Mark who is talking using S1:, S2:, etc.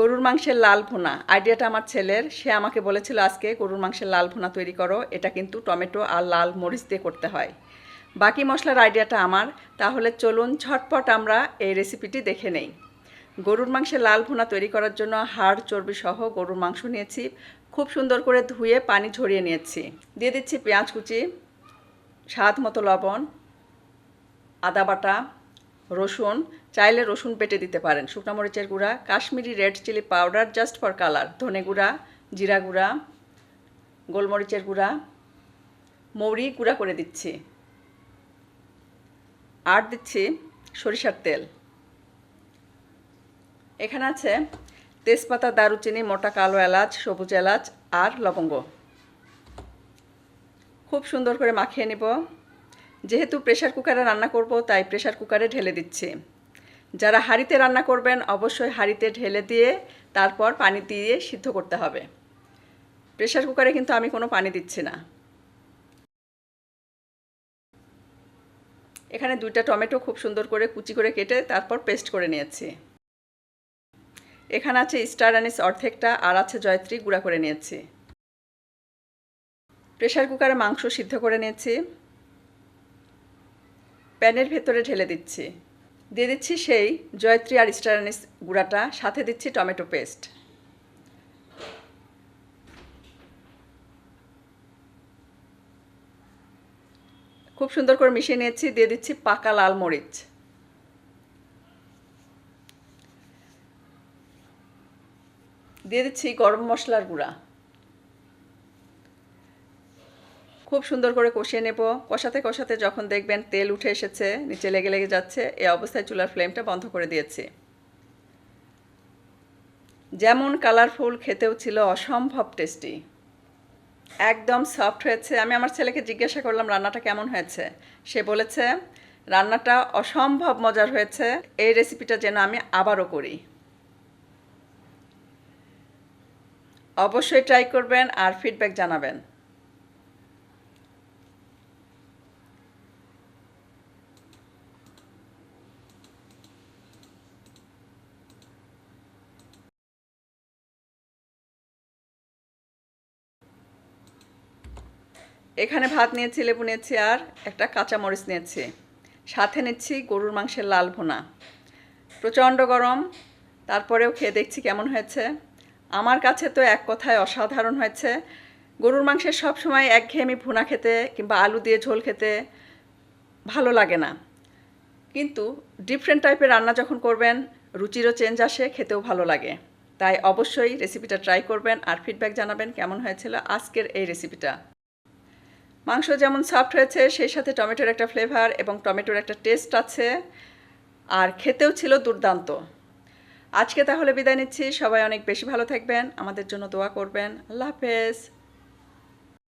S1: গরুর মাংসের লাল ভুনা। আইডিয়াটা আমার ছেলের। সে আমাকে বলেছিল আজকে গরুর মাংসের লাল ভুনা তৈরি করো। এটা কিন্তু টমেটো আর লাল মরিচ দিয়ে করতে হয়। বাকি মশলার আইডিয়াটা আমার। তাহলে চলুন ঝটপট আমরা এই রেসিপিটি দেখে নেই। গরুর মাংসের লাল ভুনা তৈরি করার জন্য হাড়, চর্বি সহ গরুর মাংস নিয়েছি। খুব সুন্দর করে ধুয়ে পানি ঝরিয়ে নিয়েছি। দিয়ে দিচ্ছি পেঁয়াজ কুচি, স্বাদ মতো লবণ, আদা বাটা রসুন, চাইলে রসুন বেটে দিতে পারেন। শুকনো মরিচের গুঁড়া, Kashmiri red chilli powder just for colour ধনে গুঁড়া, জিরা গুঁড়া, গোলমরিচের গুঁড়া, মৌরি গুঁড়া করে দিচ্ছি। আর দিচ্ছি সরিষার তেল। এখানে আছে তেজপাতা, দারুচিনি, মোটা কালো এলাচ, সবুজ এলাচ আর লবঙ্গ। খুব সুন্দর করে মাখিয়ে নিব। যেহেতু প্রেশার কুকারে রান্না করব, তাই প্রেশার কুকারে ঢেলে দিচ্ছি। যারা হাঁড়িতে রান্না করবেন, অবশ্যই হাঁড়িতে ঢেলে দিয়ে তারপর পানি দিয়ে সিদ্ধ করতে হবে। প্রেশার কুকারে কিন্তু আমি কোনো পানি দিচ্ছি না। এখানে দুইটা টমেটো খুব সুন্দর করে কুচি করে কেটে তারপর পেস্ট করে নিয়েছি। এখানে আছে স্টার অ্যানিস অর্ধেকটা, আর আছে জয়ত্রী গুঁড়া করে নিয়েছি। প্রেশার কুকারে মাংস সিদ্ধ করে নিয়েছি। প্যানের ভেতরে ঢেলে দিচ্ছি। দিয়ে দিচ্ছি সেই জয়ত্রী আর স্টার অ্যানিস গুঁড়াটা, সাথে দিচ্ছি টমেটো পেস্ট। খুব সুন্দর করে মিশিয়ে নিয়েছি, দিয়ে দিচ্ছি পাকা লাল মরিচ। দিয়ে দিচ্ছি গরম মশলার গুঁড়া। খুব সুন্দর করে কষিয়ে নেব। কষাতে কষাতে যখন দেখবেন তেল উঠে এসেছে, নিচে লেগে লেগে যাচ্ছে, এই অবস্থায় চুলার ফ্লেমটা বন্ধ করে দিয়েছি। যেমন কালারফুল, খেতেও ছিল অসম্ভব টেস্টি। একদম সফট হয়েছে। আমি আমার ছেলেকে জিজ্ঞাসা করলাম, রান্নাটা কেমন হয়েছে? সে বলেছে, রান্নাটা অসম্ভব মজার হয়েছে। এই রেসিপিটা যেন আমি আবারও করি। অবশ্যই ট্রাই করবেন আর ফিডব্যাক জানাবেন। এখানে ভাত নিয়েছি, লেবু নিয়েছি আর একটা কাঁচা মরিচ নিয়েছি। সাথে নিচ্ছি গরুর মাংসের লাল ভুনা। প্রচণ্ড গরম, তারপরেও খেয়ে দেখছি কেমন হয়েছে। আমার কাছে তো এক কথায় অসাধারণ হয়েছে। গরুর মাংসের সব সময় একঘেয়েমি ভুনা খেতে কিংবা আলু দিয়ে ঝোল খেতে ভালো লাগে না। কিন্তু ডিফারেন্ট টাইপের রান্না যখন করবেন, রুচিরও চেঞ্জ আসে, খেতেও ভালো লাগে। তাই অবশ্যই রেসিপিটা ট্রাই করবেন আর ফিডব্যাক জানাবেন কেমন হয়েছিল আজকের এই রেসিপিটা মাংস যেমন সফট হয়েছে, সেই সাথে টমেটোর একটা ফ্লেভার এবং টমেটোর একটা টেস্ট আছে। আর খেতেও ছিল দুর্দান্ত। আজকে তাহলে বিদায় নিচ্ছি। সবাই অনেক বেশি ভালো থাকবেন। আমাদের জন্য দোয়া করবেন। আল্লাহ হাফেজ।